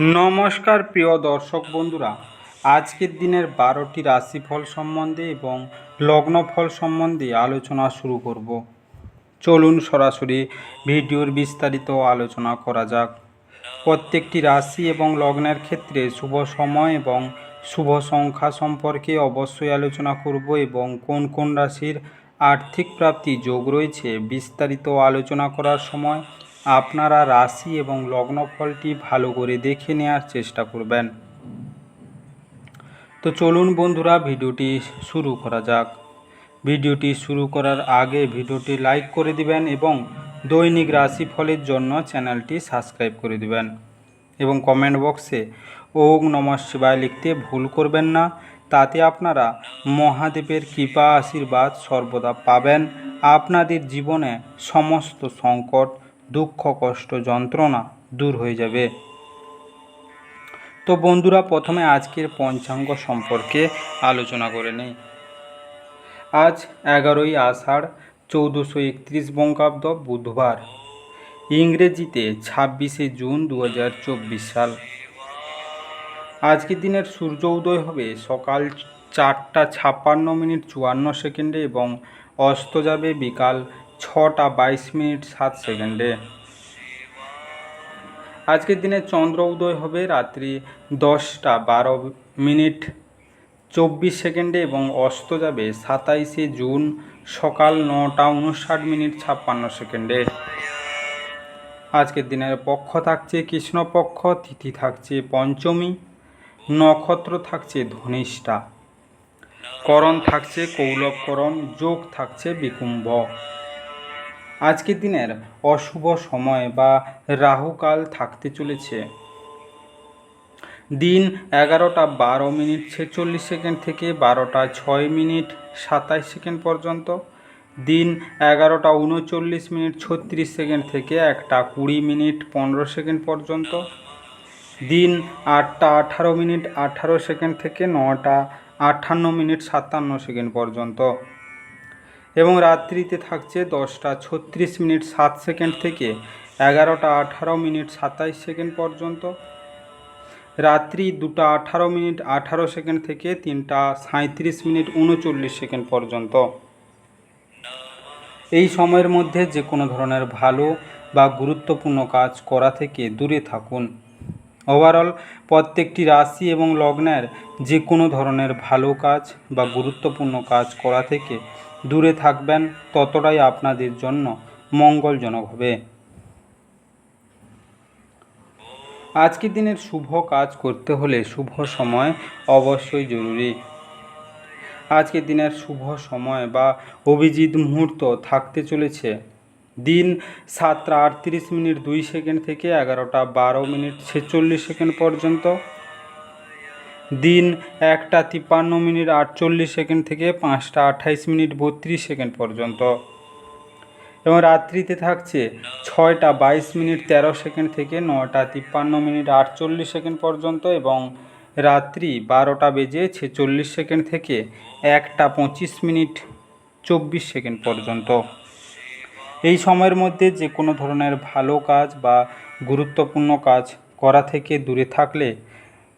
নমস্কার প্রিয় দর্শক বন্ধুরা। আজকের দিনের বারোটি রাশিফল সম্বন্ধে এবং লগ্নফল সম্বন্ধে আলোচনা শুরু করব। চলুন সরাসরি ভিডিওর বিস্তারিত আলোচনা করা যাক। প্রত্যেকটি রাশি এবং লগ্নের ক্ষেত্রে শুভ সময় এবং শুভ সংখ্যা সম্পর্কে অবশ্যই আলোচনা করব এবং কোন কোন রাশির আর্থিক প্রাপ্তি যোগ রয়েছে বিস্তারিত আলোচনা করার সময় আপনারা রাশি এবং লগ্নফলটি ভালো করে দেখে নেওয়ার চেষ্টা করবেন। তো চলুন বন্ধুরা, ভিডিওটি শুরু করা যাক। ভিডিওটি শুরু করার আগে ভিডিওটি লাইক করে দিবেন এবং দৈনিক রাশিফলের জন্য চ্যানেলটি সাবস্ক্রাইব করে দিবেন এবং কমেন্ট বক্সে ওম নমঃ শিবায় লিখতে ভুল করবেন না। তাতে আপনারা মহাদেবের কৃপা, আশীর্বাদ সর্বদা পাবেন। আপনাদের জীবনে সমস্ত সংকট দুঃখ, কষ্ট, যন্ত্রণা দূর হয়ে যাবে। তো বন্ধুরা, প্রথমে আজকের পঞ্চাঙ্গ সম্পর্কে আলোচনা করে নিই। আজ এগারোই আষাঢ়, চৌদ্দশো একত্রিশ বঙ্গাব্দ বুধবার, ইংরেজিতে ছাব্বিশে জুন দু হাজার চব্বিশ সাল। আজকের দিনের সূর্য উদয় হবে সকাল চারটা ছাপ্পান্ন মিনিট চুয়ান্ন সেকেন্ডে এবং অস্ত যাবে বিকাল ছটা বাইশ মিনিট সাত সেকেন্ডে। আজকের দিনে চন্দ্র উদয় হবে রাত্রি দশটা বারো মিনিট চব্বিশ সেকেন্ডে এবং অস্ত যাবে সাতাইশে জুন সকাল নটা উনষাট মিনিট ছাপ্পান্ন সেকেন্ডে। আজকের দিনের পক্ষ থাকছে কৃষ্ণপক্ষ, তিথি থাকছে পঞ্চমী, নক্ষত্র থাকছে ধনিষ্ঠা, করণ থাকছে কৌলবকরণ, যোগ থাকছে বিকুম্ভ। আজকের দিনের অশুভ সময় বা রাহুকাল থাকতে চলেছে। দিন এগারোটা বারো মিনিট ছেচল্লিশ সেকেন্ড থেকে বারোটা ছয় মিনিট সাতাশ সেকেন্ড পর্যন্ত। দিন এগারোটা উনচল্লিশ মিনিট ছত্রিশ সেকেন্ড থেকে একটা কুড়ি মিনিট পনেরো সেকেন্ড পর্যন্ত। দিন আটটা আঠারো মিনিট আঠারো সেকেন্ড থেকে নটা আটান্ন মিনিট সাতান্ন সেকেন্ড পর্যন্ত। এবং রাত্রিতে থাকছে দশটা ছত্রিশ মিনিট সাত সেকেন্ড থেকে এগারোটা আঠারো মিনিট সাতাইশ সেকেন্ড পর্যন্ত। রাত্রি দুটা আঠারো মিনিট আঠারো সেকেন্ড থেকে তিনটা সাঁত্রিশ মিনিট উনচল্লিশ সেকেন্ড পর্যন্ত। এই সময়ের মধ্যে যে কোনো ধরনের ভালো বা গুরুত্বপূর্ণ কাজ করা থেকে দূরে থাকুন। ওভারঅল প্রত্যেকটি রাশি এবং লগ্নের যে কোনো ধরনের ভালো কাজ বা গুরুত্বপূর্ণ কাজ করা থেকে দূরে থাকবেন, ততটাই আপনাদের জন্য মঙ্গলজনক হবে। আজকের দিনের শুভ কাজ করতে হলে শুভ সময় অবশ্যই জরুরি। আজকের দিনের শুভ সময় বা অভিজিৎ মুহূর্ত থাকতে চলেছে। দিন সাতটা আটত্রিশ মিনিট দুই সেকেন্ড থেকে এগারোটা বারো মিনিট ছেচল্লিশ সেকেন্ড পর্যন্ত। দিন একটা তিপ্পান্ন মিনিট আটচল্লিশ সেকেন্ড থেকে পাঁচটা আঠাইশ মিনিট বত্রিশ সেকেন্ড পর্যন্ত। এবং রাত্রিতে থাকছে ছয়টা বাইশ মিনিট তেরো সেকেন্ড থেকে নটা তিপ্পান্ন মিনিট আটচল্লিশ সেকেন্ড পর্যন্ত এবং রাত্রি বারোটা বেজে ছেচল্লিশ সেকেন্ড থেকে একটা পঁচিশ মিনিট চব্বিশ সেকেন্ড পর্যন্ত। এই সময়ের মধ্যে যে কোনো ধরনের ভালো কাজ বা গুরুত্বপূর্ণ কাজ করা থেকে দূরে থাকলে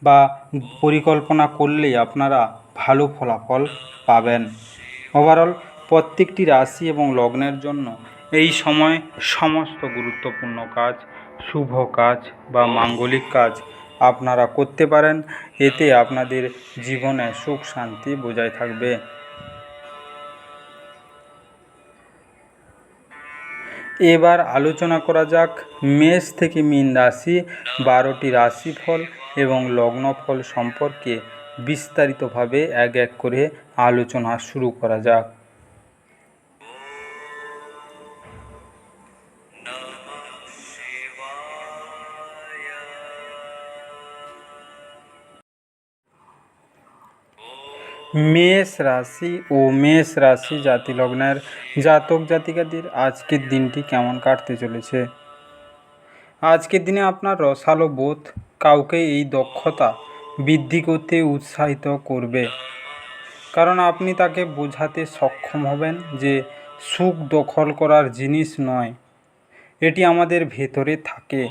বা পরিকল্পনা করলে আপনারা ভালো ফলাফল পাবেন। ওভারঅল প্রত্যেকটি রাশি এবং লগ্নের জন্য এই সময় সমস্ত গুরুত্বপূর্ণ কাজ, শুভ কাজ বা মাঙ্গলিক কাজ আপনারা করতে পারেন। এতে আপনাদের জীবনে সুখ শান্তি বজায় থাকবে। এবার আলোচনা করা যাক মেষ থেকে মীন রাশি, বারোটি রাশিফল এবং লগ্নফল সম্পর্কে বিস্তারিতভাবে এক এক করে আলোচনা শুরু করা যাক। মেষ রাশি ও মেষ রাশি জাতি লগ্নের জাতক জাতিকাদের আজকের দিনটি কেমন কাটতে চলেছে? আজকের দিনে আপনার রসালো বোধ কাউকে এই দক্ষতা বৃদ্ধি করতে উৎসাহিত করবে। কারণ আপনি তাকে বোঝাতে সক্ষম হবেন যে সুখ দখল করার জিনিস নয়, এটি আমাদের ভেতরে থাকে।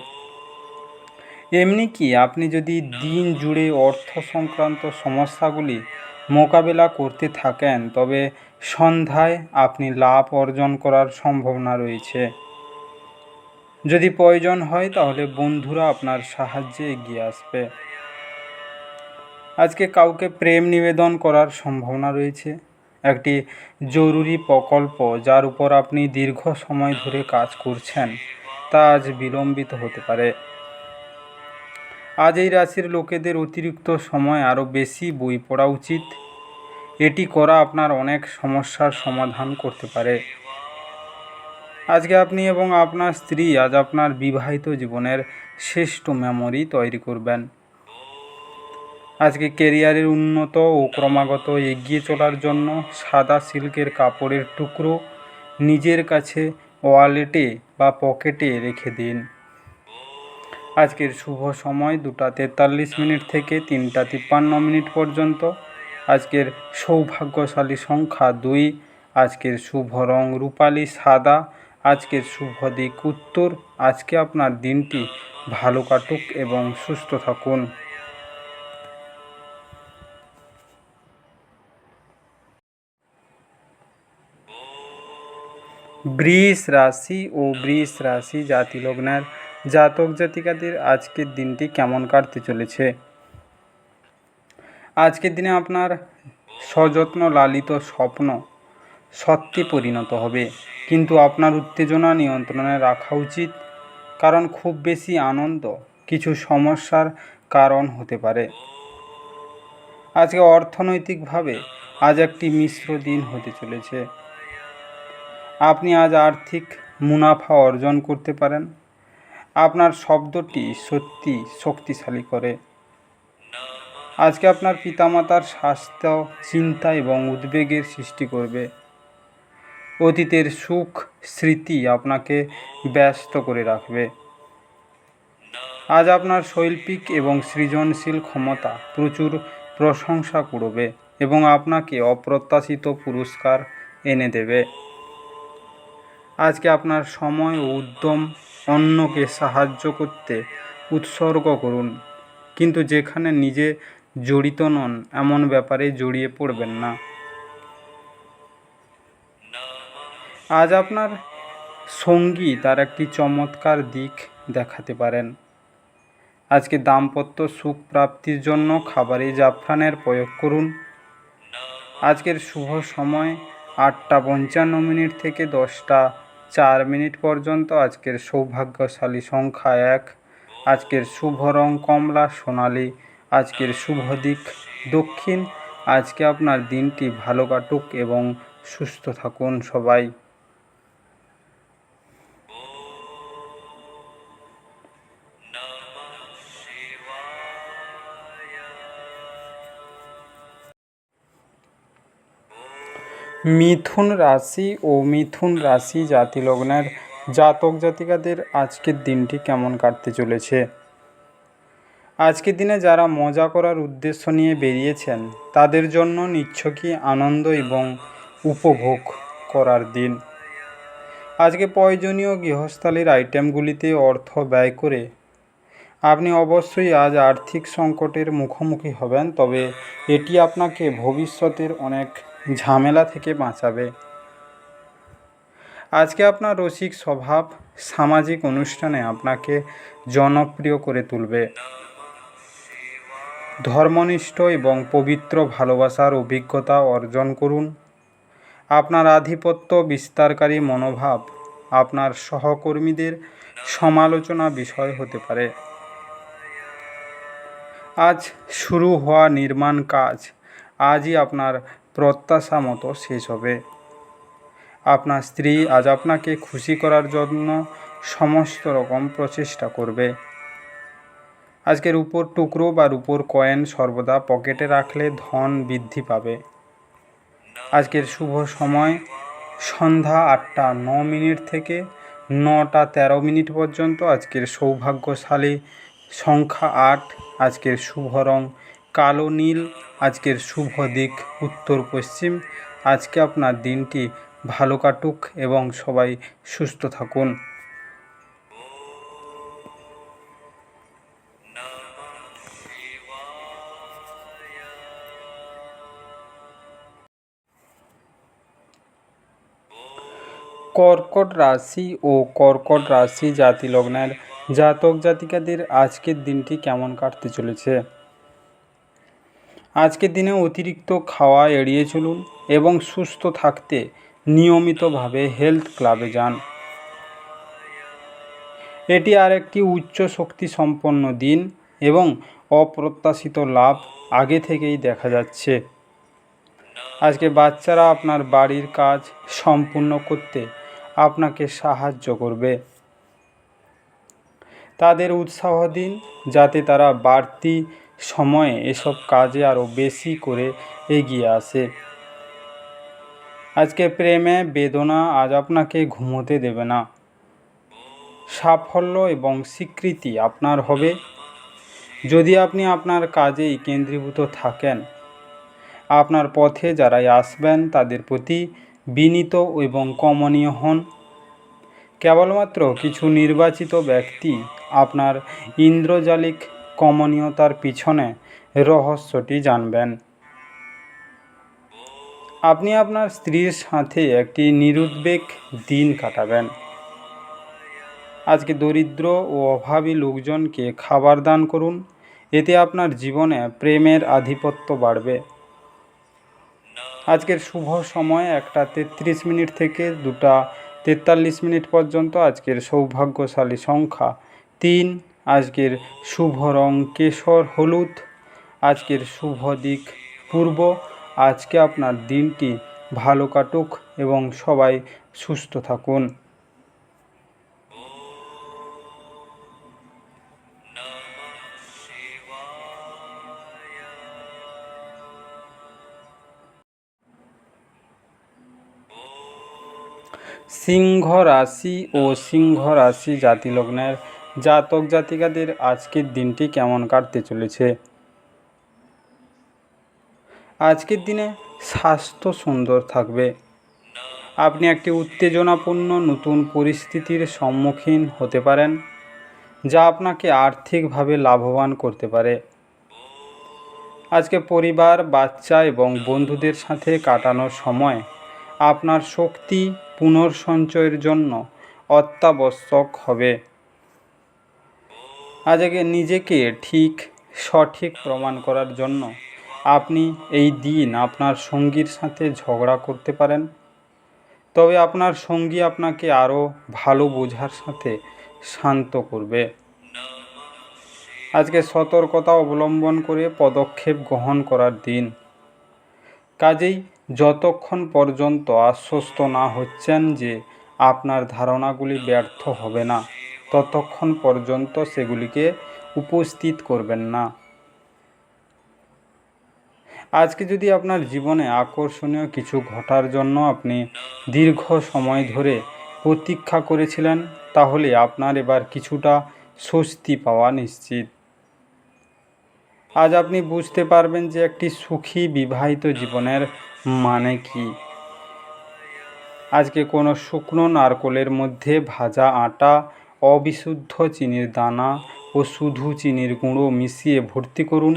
এমনি কি আপনি যদি দিন জুড়ে অর্থ সংক্রান্ত সমস্যাগুলি মোকাবেলা করতে থাকেন, তবে সন্ধ্যায় আপনি লাভ অর্জন করার সম্ভাবনা রয়েছে। যদি প্রয়োজন হয়, তাহলে বন্ধুরা আপনার সাহায্যে এগিয়ে আসবে। আজকে কাউকে প্রেম নিবেদন করার সম্ভাবনা রয়েছে। একটি জরুরি প্রকল্প, যার উপর আপনি দীর্ঘ সময় ধরে কাজ করছেন, তা আজ বিলম্বিত হতে পারে। আজ এই রাশির লোকেদের অতিরিক্ত সময় আরও বেশি বই পড়া উচিত। এটি করা আপনার অনেক সমস্যার সমাধান করতে পারে। আজকে আপনি এবং আপনার স্ত্রী আজ আপনার বিবাহিত জীবনের শ্রেষ্ঠ মেমোরি তৈরি করবেন। আজকে কেরিয়ারের উন্নত ও ক্রমাগত এগিয়ে চলার জন্য সাদা সিল্কের কাপড়ের টুকরো নিজের কাছে ওয়ালেটে বা পকেটে রেখে দিন। আজকের শুভ সময় দুটা তেতাল্লিশ মিনিট থেকে তিনটা তিপ্পান্ন মিনিট পর্যন্ত। আজকের সৌভাগ্যশালী সংখ্যা দুই, আজকের শুভ রং রূপালি সাদা, আজকের শুভ দিক উত্তর। আজকে আপনার দিনটি ভালো কাটুক এবং সুস্থ থাকুন। বৃষ রাশি ও বৃষ রাশি জাতি লগ্নের জাতক জাতিকাদের আজকের দিনটি কেমন কাটতে চলেছে? আজকের দিনে আপনার সযত্ন লালিত স্বপ্ন সত্যে পরিণত হবে। কিন্তু আপনার উত্তেজনা নিয়ন্ত্রণে রাখা উচিত, কারণ খুব বেশি আনন্দ কিছু সমস্যার কারণ হতে পারে। আজকে অর্থনৈতিকভাবে আজ একটি মিশ্র দিন হতে চলেছে। আপনি আজ আর্থিক মুনাফা অর্জন করতে পারেন আপনার শব্দটি সত্যি শক্তিশালী করে। আজকে আপনার পিতামাতার স্বাস্থ্য, চিন্তা এবং উদ্বেগের সৃষ্টি করবে। অতীতের সুখ, স্মৃতি আপনাকে ব্যস্ত করে রাখবে। আজ আপনার শৈল্পিক এবং সৃজনশীল ক্ষমতা প্রচুর প্রশংসা করবে এবং আপনাকে অপ্রত্যাশিত পুরস্কার এনে দেবে। আজকে আপনার সময় ও উদ্যম অন্যকে সাহায্য করতে উৎসর্গ করুন। কিন্তু যেখানে নিজে জড়িত নন, এমন ব্যাপারে জড়িয়ে পড়বেন না। আজ আপনার সঙ্গী তার একটি চমৎকার দিক দেখাতে পারেন। আজকে দাম্পত্য সুখ প্রাপ্তির জন্য খাবারে জাফরানের প্রয়োগ করুন। আজকের শুভ সময় আটটা পঞ্চান্ন মিনিট থেকে দশটা মিনিট পর্যন্ত আজকের সৌভাগ্যশালী সংখ্যা এক। আজকের শুভ রং কমলা সোনালি। আজকের শুভ দিক দক্ষিণ। আজকে আপনার দিনটি ভালো কাটুক এবং সুস্থ থাকুন সবাই। মিথুন রাশি ও মিথুন রাশি জাতিলগ্নের জাতক জাতিকাদের আজকের দিনটি কেমন কাটতে চলেছে? আজকের দিনে যারা মজা করার উদ্দেশ্য নিয়ে বেরিয়েছেন, তাদের জন্য নিচ্ছকই আনন্দ এবং উপভোগ করার দিন। আজকে প্রয়োজনীয় গৃহস্থালির আইটেমগুলিতে অর্থ ব্যয় করে আপনি অবশ্যই আজ আর্থিক সংকটের মুখোমুখি হবেন, তবে এটি আপনাকে ভবিষ্যতের অনেক ঝামেলা থেকে বাঁচাবে। আজকে আপনার রসিক স্বভাব, সামাজিক অনুষ্ঠানে আপনাকে জনপ্রিয় করে তুলবে। ধর্মনিষ্ঠ এবং পবিত্র ভালোবাসার অভিজ্ঞতা অর্জন করুন। আপনার আধিপত্য বিস্তারকারী মনোভাব, আপনার সহকর্মীদের সমালোচনা বিষয় হতে পারে। আজ শুরু হওয়া নির্মাণ কাজ, আজই আপনার প্রত্যাশা মতো শেষ হবে। আপনার স্ত্রী আজ আপনাকে খুশি করার জন্য সমস্ত রকম প্রচেষ্টা করবে। আজকের উপর টুকরো বা রূপোর কয়েন সর্বদা পকেটে রাখলে ধন বৃদ্ধি পাবে। আজকের শুভ সময় সন্ধ্যা আটটা ন মিনিট থেকে নটা তেরো মিনিট পর্যন্ত আজকের সৌভাগ্যশালী সংখ্যা আট। আজকের শুভ রং কালো নীল। আজকের শুভ দিক, উত্তর পশ্চিম। আজকে আপনার দিনটি ভালো কাটুক এবং সবাই সুস্থ থাকুন। কর্কট রাশি ও কর্কট রাশি জাতি লগ্নের জাতক জাতিকাদের আজকের দিনটি কেমন কাটতে চলেছে? আজকের দিনে অতিরিক্ত খাওয়া এড়িয়ে চলুন এবং সুস্থ থাকতে নিয়মিতভাবে হেলথ ক্লাবে যান। এটি আর একটি উচ্চ শক্তি সম্পন্ন দিন এবং অপ্রত্যাশিত লাভ আগে থেকেই দেখা যাচ্ছে। আজকে বাচ্চারা আপনার বাড়ির কাজ সম্পূর্ণ করতে আপনাকে সাহায্য করবে। তাদের উৎসাহ দিন যাতে তারা বাড়তি সময়ে এসব কাজে আরও বেশি করে এগিয়ে আসে। আজকে প্রেমে বেদনা আজ আপনাকে ঘুমোতে দেবে না। সাফল্য এবং স্বীকৃতি আপনার হবে। যদি আপনি আপনার কাজেই কেন্দ্রীভূত থাকেন, আপনার পথে যারাই আসবেন তাদের প্রতি বিনীত এবং কমনীয় হন। কেবলমাত্র কিছু নির্বাচিত ব্যক্তি আপনার ইন্দ্রজালিক কমনীয়তার পিছনে রহস্যটি জানবেন। আপনি আপনার স্ত্রীর সাথে একটি নিরুদ্বেগ দিন কাটাবেন। আজকে দরিদ্র ও অভাবী লোকজনকে খাবার দান করুন। এতে আপনার জীবনে প্রেমের আধিপত্য বাড়বে। আজকের শুভ সময় একটা তেত্রিশ মিনিট থেকে দুটা তেতাল্লিশ মিনিট পর্যন্ত আজকের সৌভাগ্যশালী সংখ্যা তিন আজকের শুভ রং কেশর হলুদ। আজকের শুভ দিক পূর্ব। আজকে আপনার দিনটি ভালো কাটুক এবং সবাই সুস্থ থাকুন। সিংহ রাশি ও সিংহ রাশি জাতিলগ্নের জাতক জাতিকাদের আজকের দিনটি কেমন কাটতে চলেছে? আজকের দিনে স্বাস্থ্য সুন্দর থাকবে। আপনি একটি উত্তেজনাপূর্ণ নতুন পরিস্থিতির সম্মুখীন হতে পারেন, যা আপনাকে আর্থিকভাবে লাভবান করতে পারে। আজকে পরিবার, বাচ্চা এবং বন্ধুদের সাথে কাটানোর সময় আপনার শক্তি পুনর্সঞ্চয়ের জন্য অত্যাবশ্যক হবে। আজকে নিজেকে ঠিক, সঠিক প্রমাণ করার জন্য আপনি এই দিন আপনার সঙ্গীর সাথে ঝগড়া করতে পারেন। তবে আপনার সঙ্গী আপনাকে আরও ভালো বোঝার সাথে শান্ত করবে। আজকে সতর্কতা অবলম্বন করে পদক্ষেপ গ্রহণ করার দিন। কাজেই যতক্ষণ পর্যন্ত আশ্বস্ত না হচ্ছেন যে আপনার ধারণাগুলি ব্যর্থ হবে না ততক্ষণ পর্যন্ত সেগুলিকে উপস্থিত করবেন না। আজকে যদি আপনার জীবনে আকর্ষণীয় কিছু ঘটার জন্য আপনি দীর্ঘ সময় ধরে প্রতীক্ষা করেছিলেন, তাহলে আপনার এবার কিছুটা স্বস্তি পাওয়া নিশ্চিত। আজ আপনি বুঝতে পারবেন যে একটি সুখী বিবাহিত জীবনের মানে কি। আজকে কোনো শুকনো নারকোলের মধ্যে ভাজা আটা অবিশুদ্ধ চিনির দানা ও শুধু চিনির গুঁড়ো মিশিয়ে ভর্তি করুন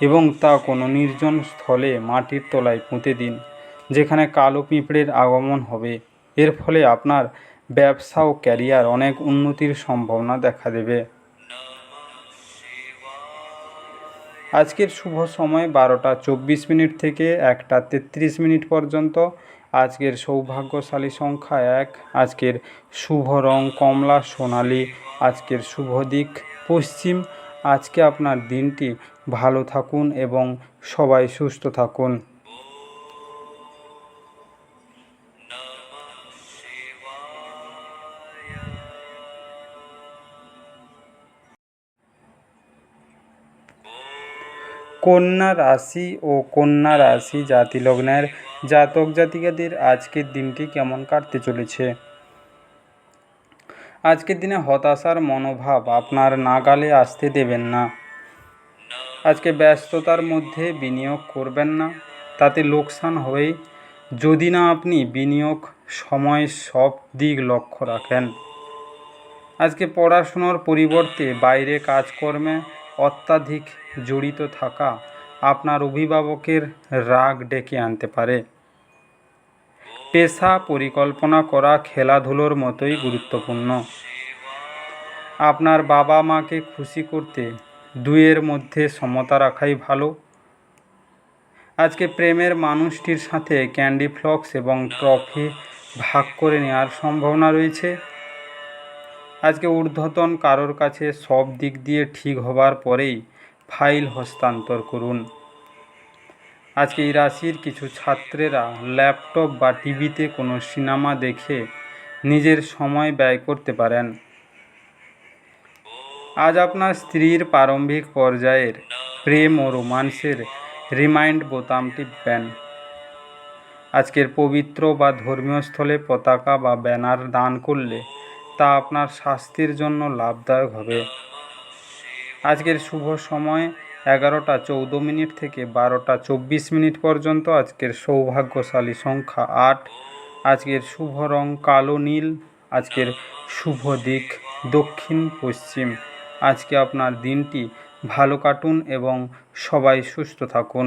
এবং তা কোনো নির্জন স্থলে মাটির তলায় পুঁতে দিন, যেখানে কালো পিঁপড়ের আগমন হবে। এর ফলে আপনার ব্যবসা ও ক্যারিয়ার অনেক উন্নতির সম্ভাবনা দেখা দেবে। আজকের শুভ সময় বারোটা চব্বিশ মিনিট থেকে একটা তেত্রিশ মিনিট পর্যন্ত। আজকের সৌভাগ্যশালী সংখ্যা এক। আজকের শুভ রং কমলা সোনালি। আজকের শুভ দিক পশ্চিম। আজকে আপনার দিনটি ভালো থাকুন এবং সবাই সুস্থ থাকুন। কন্যা রাশি ও কন্যা রাশি জাতি লগ্নের জাতক জাতিকাদের আজকের দিনটি কেমন কাটতে চলেছে? আজকের দিনে হতাশার মনোভাব আপনার নাগালে আসতে দেবেন না। আজকে ব্যস্ততার মধ্যে বিনিয়োগ করবেন না। তাতে লোকসান হয়ে যদি না আপনি বিনিয়োগ সময় সব দিক লক্ষ্য রাখেন। আজকে পড়াশুনোর পরিবর্তে বাইরে কাজকর্মে অত্যাধিক জড়িত থাকা আপনার অভিভাবকের রাগ ডেকে আনতে পারে। পেশা পরিকল্পনা করা খেলাধুলোর মতোই গুরুত্বপূর্ণ। আপনার বাবা মাকে খুশি করতে দুইয়ের মধ্যে সমতা রাখাই ভালো। আজকে প্রেমের মানুষটির সাথে ক্যান্ডি ফ্লক্স এবং ট্রফি ভাগ করে নেওয়ার সম্ভাবনা রয়েছে। আজকে ঊর্ধ্বতন কারোর কাছে সব দিক দিয়ে ঠিক হবার পরেই ফাইল হস্তান্তর করুন। আজকে এই রাশির কিছু ছাত্রেরা ল্যাপটপ বা টিভিতে কোনো সিনেমা দেখে নিজের সময় ব্যয় করতে পারেন। আজ আপনার স্ত্রীর প্রারম্ভিক পর্যায়ের প্রেম ও রোমান্সের রিমাইন্ড বোতামটি টিপবেন আজকের পবিত্র বা ধর্মীয় স্থলে পতাকা বা ব্যানার দান করলে তা আপনার স্বাস্থ্যের জন্য লাভদায়ক হবে। আজকের শুভ সময় এগারোটা চৌদ্দ মিনিট থেকে বারোটা চব্বিশ মিনিট পর্যন্ত আজকের সৌভাগ্যশালী সংখ্যা আট। আজকের শুভ রং কালো, নীল। আজকের শুভ দিক দক্ষিণ, পশ্চিম। আজকে আপনার দিনটি ভালো কাটুন এবং সবাই সুস্থ থাকুন।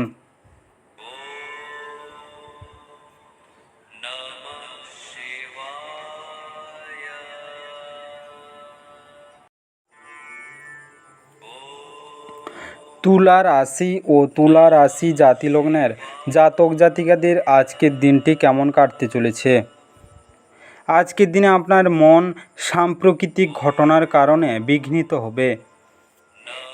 তুলা রাশি ও তুলা রাশি জাতিলগ্নের জাতক জাতিকাদের আজকের দিনটি কেমন কাটতে চলেছে? আজকের দিনে আপনার মন সাম্প্রতিক ঘটনার কারণে বিঘ্নিত হবে।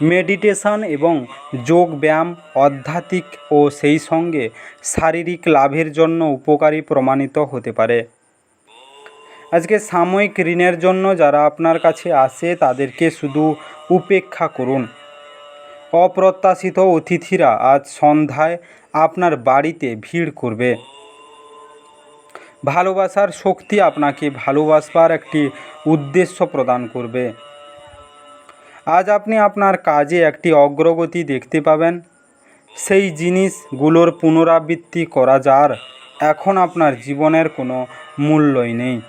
মেডিটেশন এবং যোগ ব্যায়াম আধ্যাত্মিক ও সেই সঙ্গে শারীরিক লাভের জন্য উপকারী প্রমাণিত হতে পারে। আজকে সাময়িক ঋণের জন্য যারা আপনার কাছে আসে তাদেরকে শুধু উপেক্ষা করুন। অপ্রত্যাশিত অতিথিরা আজ সন্ধ্যায় আপনার বাড়িতে ভিড় করবে। ভালোবাসার শক্তি আপনাকে ভালোবাসবার একটি উদ্দেশ্য প্রদান করবে। আজ আপনি আপনার কাজে একটি অগ্রগতি দেখতে পাবেন। সেই জিনিসগুলোর পুনরাবৃত্তি করা যার এখন আপনার জীবনের কোনো মূল্যই নেই।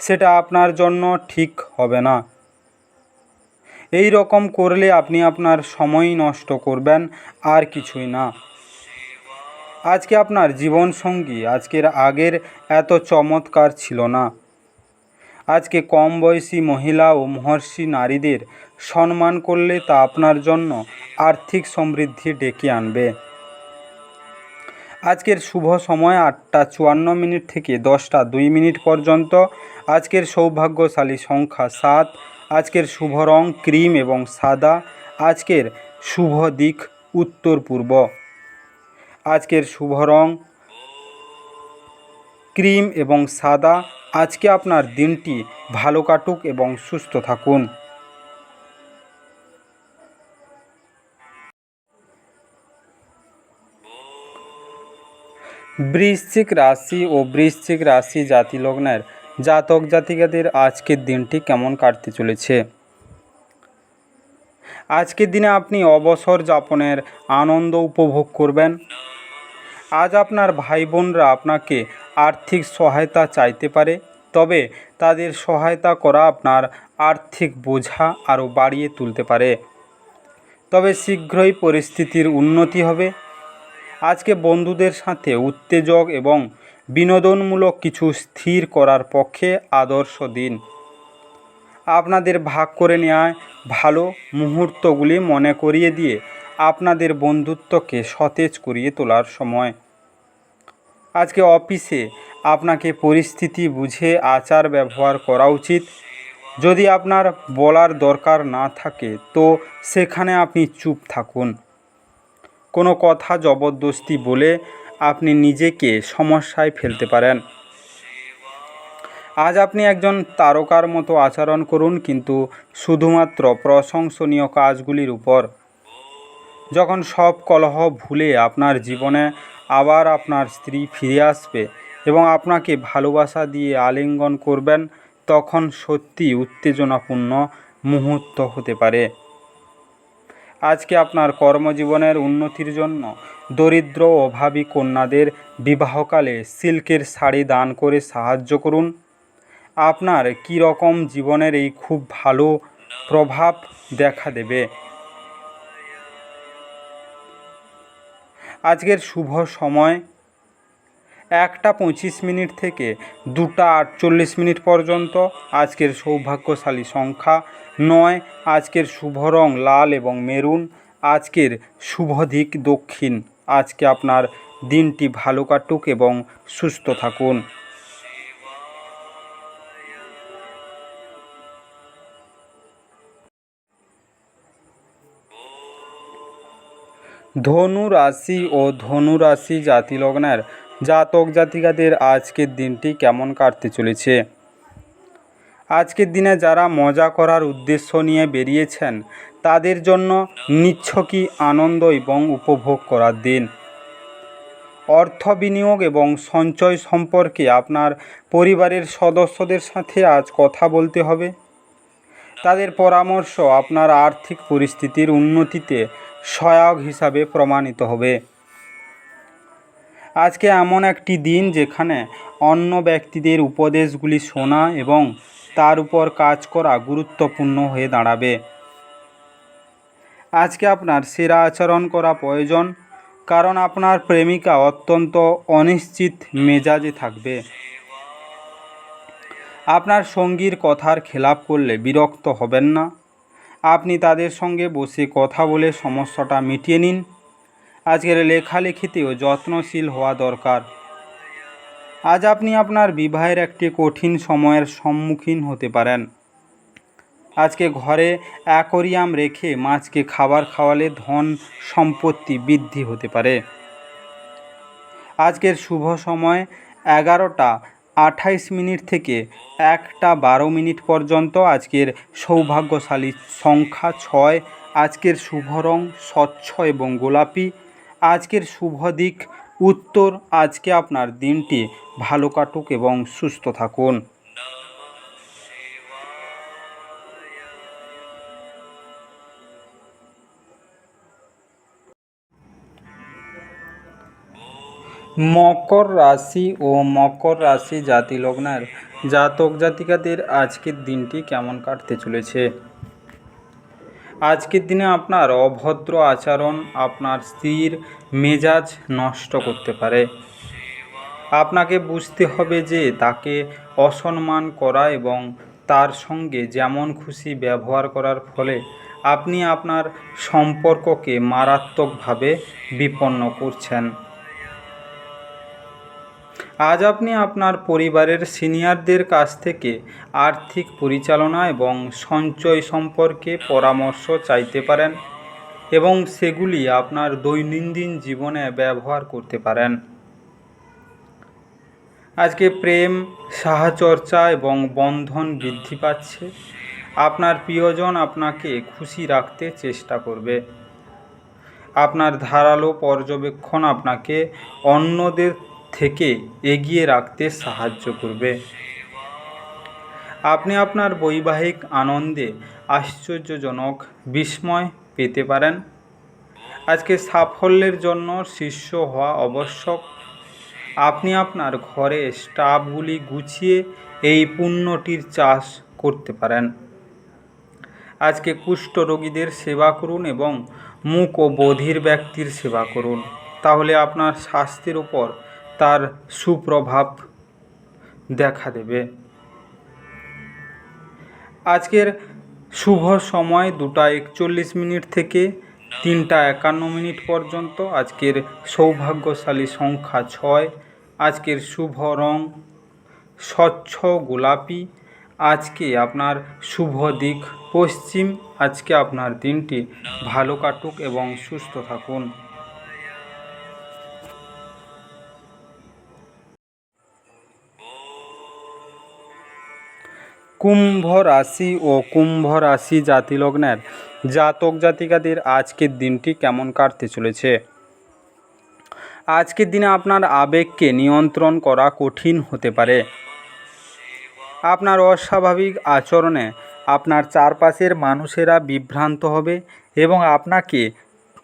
সেটা আপনার জন্য ঠিক হবে না। এই রকম করলে আপনি আপনার সময় নষ্ট করবেন, আর কিছুই না। আজকে আপনার জীবনসঙ্গী আজকের আগের এত চমৎকার ছিল না। আজকে কম বয়সী মহিলা ও মহর্ষি নারীদের সম্মান করলে তা আপনার জন্য আর্থিক সমৃদ্ধি ডেকে আনবে। আজকের শুভ সময় আটটা চুয়ান্ন মিনিট থেকে দশটা দুই মিনিট পর্যন্ত। আজকের সৌভাগ্যশালী সংখ্যা সাত আজকের শুভ রং ক্রিম এবং সাদা। আজকের শুভ দিক উত্তর পূর্ব। আজকের শুভ রং ক্রিম এবং সাদা। আজকে আপনার দিনটি ভালো কাটুক এবং সুস্থ থাকুন। বৃশ্চিক রাশি ও বৃশ্চিক রাশি জাতি লগ্নের জাতক জাতিকাদের আজকের দিনটি কেমন কাটতে চলেছে? আজকের দিনে আপনি অবসর যাপনের আনন্দ উপভোগ করবেন। আজ আপনার ভাই বোনরা আপনাকে আর্থিক সহায়তা চাইতে পারে, তবে তাদের সহায়তা করা আপনার আর্থিক বোঝা আরও বাড়িয়ে তুলতে পারে। তবে শীঘ্রই পরিস্থিতির উন্নতি হবে। আজকে বন্ধুদের সাথে উত্তেজক এবং বিনোদনমূলক কিছু স্থির করার পক্ষে আদর্শ দিন। আপনাদের ভাগ করে নেওয়ায় ভালো মুহূর্তগুলি মনে করিয়ে দিয়ে আপনাদের বন্ধুত্বকে সতেজ করিয়ে তোলার সময়। আজকে অফিসে আপনাকে পরিস্থিতি বুঝে আচার ব্যবহার করা উচিত। যদি আপনার বলার দরকার না থাকে, তো সেখানে আপনি চুপ থাকুন। কোনো কথা জবরদস্তি বলে আপনি নিজেকে সমস্যায় ফেলতে পারেন। আজ আপনি একজন তারকার মতো আচরণ করুন, কিন্তু শুধুমাত্র প্রশংসনীয় কাজগুলির উপর। যখন সব কলহ ভুলে আপনার জীবনে আবার আপনার স্ত্রী ফিরে আসবে এবং আপনাকে ভালোবাসা দিয়ে আলিঙ্গন করবেন, তখন সত্যি উত্তেজনাপূর্ণ মুহূর্ত হতে পারে। আজকে আপনার কর্মজীবনের উন্নতির জন্য দরিদ্র অভাবী কন্যাদের বিবাহকালে সিল্কের শাড়ি দান করে সাহায্য করুন। আপনার কী রকম জীবনের এই খুব ভালো প্রভাব দেখা দেবে। আজকের শুভ সময় একটা পঁচিশ মিনিট থেকে দুটা আটচল্লিশ মিনিট পর্যন্ত আজকের সৌভাগ্যশালী সংখ্যা নয়, আজকের শুভ রং লাল এবং মেরুন, আজকের শুভ দিক দক্ষিণ। আজকে আপনার দিনটি ভালো কাটুক এবং সুস্থ থাকুন। ধনু রাশি ও ধনু রাশি জাতি লগ্নের জাতক জাতিকাদের আজকের দিনটি কেমন কাটতে চলেছে? আজকের দিনে যারা মজা করার উদ্দেশ্য নিয়ে বেরিয়েছেন, তাদের জন্য নিচ্ছকই আনন্দ এবং উপভোগ করার দিন। অর্থ বিনিয়োগ এবং সঞ্চয় সম্পর্কে আপনার পরিবারের সদস্যদের সাথে আজ কথা বলতে হবে। তাদের পরামর্শ আপনার আর্থিক পরিস্থিতির উন্নতিতে সহায়ক হিসাবে প্রমাণিত হবে। আজকে এমন একটি দিন যেখানে অন্য ব্যক্তিদের উপদেশগুলি শোনা এবং তার উপর কাজ করা গুরুত্বপূর্ণ হয়ে দাঁড়াবে। আজকে আপনার সেরা আচরণ করা প্রয়োজন, কারণ আপনার প্রেমিকা অত্যন্ত অনিশ্চিত মেজাজে থাকবে। আপনার সঙ্গীর কথার খেলাপ করলে বিরক্ত হবেন না। আপনি তাদের সঙ্গে বসে কথা বলে সমস্যাটা মিটিয়ে নিন। আজকের লেখালেখিতেও যত্নশীল হওয়া দরকার। আজ আপনি আপনার বিবাহের একটি কঠিন সময়ের সম্মুখীন হতে পারেন। আজকে ঘরে অ্যাকোরিয়াম রেখে মাছকে খাবার খাওয়ালে ধন সম্পত্তি বৃদ্ধি হতে পারে। আজকের শুভ সময় এগারোটা আঠাইশ মিনিট থেকে একটা বারো মিনিট পর্যন্ত আজকের সৌভাগ্যশালী সংখ্যা ছয়। আজকের শুভ রং স্বচ্ছ এবং গোলাপি। আজকের শুভ দিক উত্তর, আজকে আপনার দিনটি ভালো কাটুক এবং সুস্থ থাকুন। মকর রাশি ও মকর রাশি জাতি লগ্নের জাতক জাতিকাদের আজকের দিনটি কেমন কাটতে চলেছে? আজকের দিনে আপনার অভদ্র আচরণ আপনার স্ত্রীর মেজাজ নষ্ট করতে পারে। আপনাকে বুঝতে হবে যে তাকে অসম্মান করা এবং তার সঙ্গে যেমন খুশি ব্যবহার করার ফলে আপনি আপনার সম্পর্ককে মারাত্মকভাবে বিপন্ন করছেন। আজ আপনি আপনার পরিবারের সিনিয়রদের কাছ থেকে আর্থিক পরিচালনা এবং সঞ্চয় সম্পর্কে পরামর্শ চাইতে পারেন এবং সেগুলি আপনার দৈনন্দিন জীবনে ব্যবহার করতে পারেন। আজকে প্রেম সাহচর্চা এবং বন্ধন বৃদ্ধি পাচ্ছে। আপনার প্রিয়জন আপনাকে খুশি রাখতে চেষ্টা করবে। আপনার ধারালো পর্যবেক্ষণ আপনাকে অন্যদের থেকে এগিয়ে রাখতে সাহায্য করবে। আপনি আপনার বৈবাহিক আনন্দে আশ্চর্যজনক বিস্ময় পেতে পারেন। আজকে সাফল্যের জন্য শিষ্য হওয়া আবশ্যক। আপনি আপনার ঘরে স্টাফগুলি গুছিয়ে এই পুণ্যটির চাষ করতে পারেন। আজকে কুষ্ঠ রোগীদের সেবা করুন এবং মুখ ও বধির ব্যক্তির সেবা করুন। তাহলে আপনার স্বাস্থ্যের উপর তার সুপ্রভাব দেখা দেবে। আজকের শুভ সময় দুটা একচল্লিশ মিনিট থেকে তিনটা একান্ন মিনিট পর্যন্ত। আজকের সৌভাগ্যশালী সংখ্যা ছয়। আজকের শুভ রং স্বচ্ছ গোলাপি। আজকে আপনার শুভ দিক পশ্চিম। আজকে আপনার দিনটি ভালো কাটুক এবং সুস্থ থাকুন। কুম্ভ রাশি ও কুম্ভ রাশি জাতিলগ্নের জাতক জাতিকাদের আজকের দিনটি কেমন কাটতে চলেছে? আজকের দিনে আপনার আবেগকে নিয়ন্ত্রণ করা কঠিন হতে পারে। আপনার অস্বাভাবিক আচরণে আপনার চারপাশের মানুষেরা বিভ্রান্ত হবে এবং আপনাকে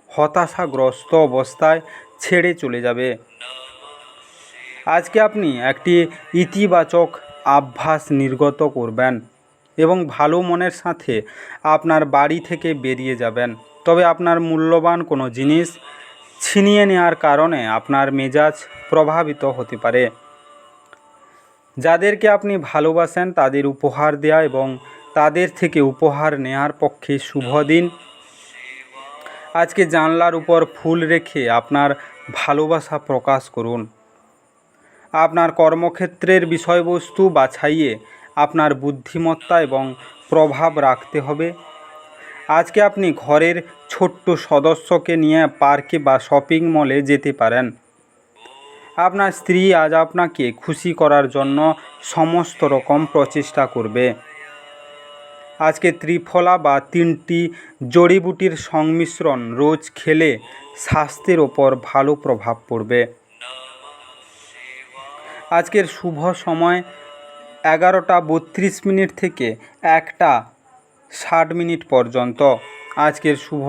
হতাশাগ্রস্ত অবস্থায় ছেড়ে চলে যাবে। আজকে আপনি একটি ইতিবাচক আভ্যাস নির্গত করবেন এবং ভালো মনের সাথে আপনার বাড়ি থেকে বেরিয়ে যাবেন। তবে আপনার মূল্যবান কোনো জিনিস ছিনিয়ে নেওয়ার কারণে আপনার মেজাজ প্রভাবিত হতে পারে। যাদেরকে আপনি ভালোবাসেন তাদের উপহার দেওয়া এবং তাদের থেকে উপহার নেয়ার পক্ষে শুভ দিন। আজকে জানলার উপর ফুল রেখে আপনার ভালোবাসা প্রকাশ করুন। আপনার কর্মক্ষেত্রের বিষয়বস্তু বাছাইয়ে আপনার বুদ্ধিমত্তা এবং প্রভাব রাখতে হবে। আজকে আপনি ঘরের ছোট্ট সদস্যকে নিয়ে পার্কে বা শপিং মলে যেতে পারেন। আপনার স্ত্রী আজ আপনাকে খুশি করার জন্য সমস্ত রকম প্রচেষ্টা করবে। আজকে ত্রিফলা বা তিনটি জড়িবুটির সংমিশ্রণ রোজ খেলে স্বাস্থ্যের ওপর ভালো প্রভাব পড়বে। আজকের শুভ সময় এগারোটা বত্রিশ মিনিট থেকে একটা ষাট মিনিট পর্যন্ত। আজকের শুভ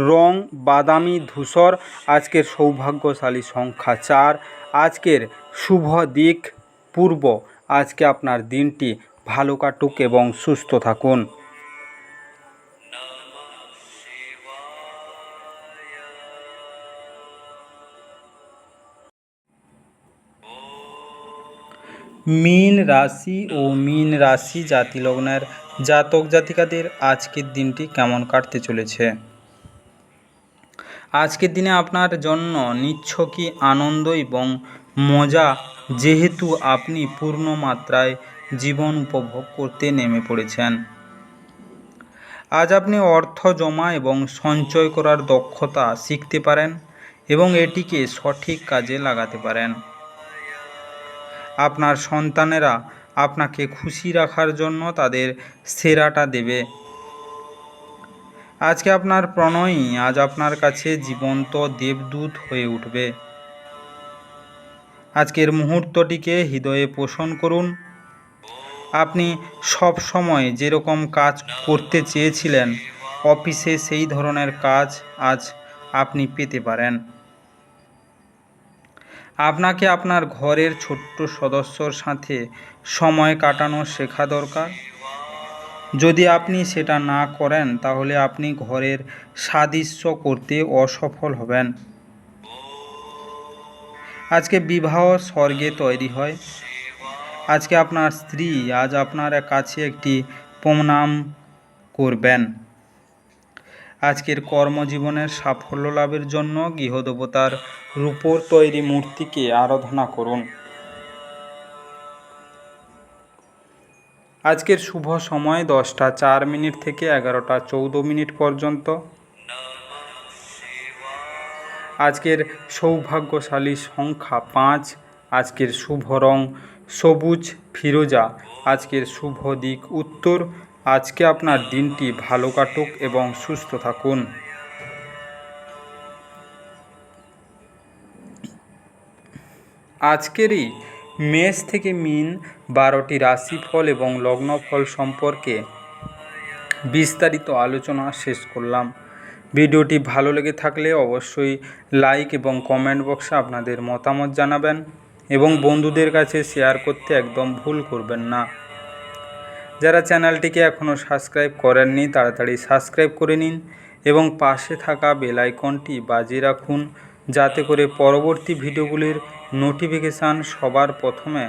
রং বাদামি ধূসর, আজকের সৌভাগ্যশালী সংখ্যা চার, আজকের শুভ দিক পূর্ব। আজকে আপনার দিনটি ভালো কাটুক এবং সুস্থ থাকুন। মীন রাশি ও মীন রাশি জাতি লগ্নের জাতক জাতিকাদের আজকের দিনটি কেমন কাটতে চলেছে? আজকের দিনে আপনার জন্য নিচ্ছকই আনন্দ এবং মজা যেহেতু আপনি পূর্ণ মাত্রায় জীবন উপভোগ করতে নেমে পড়েছেন। আজ আপনি অর্থ জমা এবং সঞ্চয় করার দক্ষতা শিখতে পারেন এবং এটিকে সঠিক কাজে লাগাতে পারেন। আপনার সন্তানেরা আপনাকে খুশি রাখার জন্য তাদের সেরাটা দেবে। আজকে আপনার প্রণয়ই আজ আপনার কাছে জীবন্ত দেবদূত হয়ে উঠবে। আজকের মুহূর্তটিকে হৃদয়ে পোষণ করুন। আপনি সব সময় যেরকম কাজ করতে চেয়েছিলেন, অফিসে সেই ধরনের কাজ আজ আপনি পেতে পারেন। আপনাকে আপনার ঘরের ছোট্ট সদস্যর সাথে সময় কাটানো শেখা দরকার? যদি আপনি সেটা না করেন, তাহলে আপনি ঘরের সাদৃশ্য করতে অসফল হবেন। আজকে বিবাহ স্বর্গে তৈরি হয়। আজকে আপনার স্ত্রী আজ আপনার কাছে একটি প্রণাম করবেন। আজকের কর্মজীবনের সাফল্য লাভের জন্য গৃহদেবতার রূপোর তৈরি মূর্তিকে আরাধনা করুন। আজকের শুভ সময় দশটা চার মিনিট থেকে এগারোটা চৌদ্দ মিনিট পর্যন্ত। আজকের সৌভাগ্যশালী সংখ্যা পাঁচ, আজকের শুভ রং সবুজ ফিরোজা, আজকের শুভ দিক উত্তর আজকে আপনার দিনটি ভালো কাটুক এবং সুস্থ থাকুন। আজকেরই মেষ থেকে মিন বারোটি রাশিফল এবং লগ্নফল সম্পর্কে বিস্তারিত আলোচনা শেষ করলাম। ভিডিওটি ভালো লেগে থাকলে অবশ্যই লাইক এবং কমেন্ট বক্সে আপনাদের মতামত জানাবেন এবং বন্ধুদের কাছে শেয়ার করতে একদম ভুল করবেন না। যারা চ্যানেলটিকে এখনও সাবস্ক্রাইব করেননি, তাড়াতাড়ি সাবস্ক্রাইব করে নিন এবং পাশে থাকা বেল আইকনটি বাজিয়ে রাখুন যাতে করে পরবর্তী ভিডিওগুলির নোটিফিকেশান সবার প্রথমে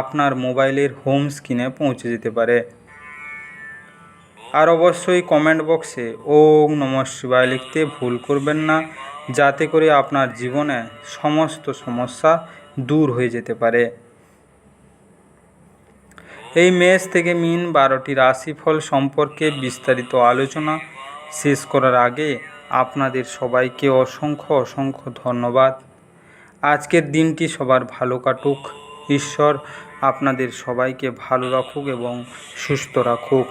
আপনার মোবাইলের হোম স্ক্রিনে পৌঁছে যেতে পারে। আর অবশ্যই কমেন্ট বক্সে ওম নম শিবায় লিখতে ভুল করবেন না, যাতে করে আপনার জীবনে সমস্ত সমস্যা দূর হয়ে যেতে পারে। এই মেষ থেকে মিন বারোটি রাশিফল সম্পর্কে বিস্তারিত আলোচনা শেষ করার আগে আপনাদের সবাইকে অসংখ্য অসংখ্য ধন্যবাদ। আজকের দিনটি সবার ভালো কাটুক। ঈশ্বর আপনাদের সবাইকে ভালো রাখুক এবং সুস্থ রাখুক।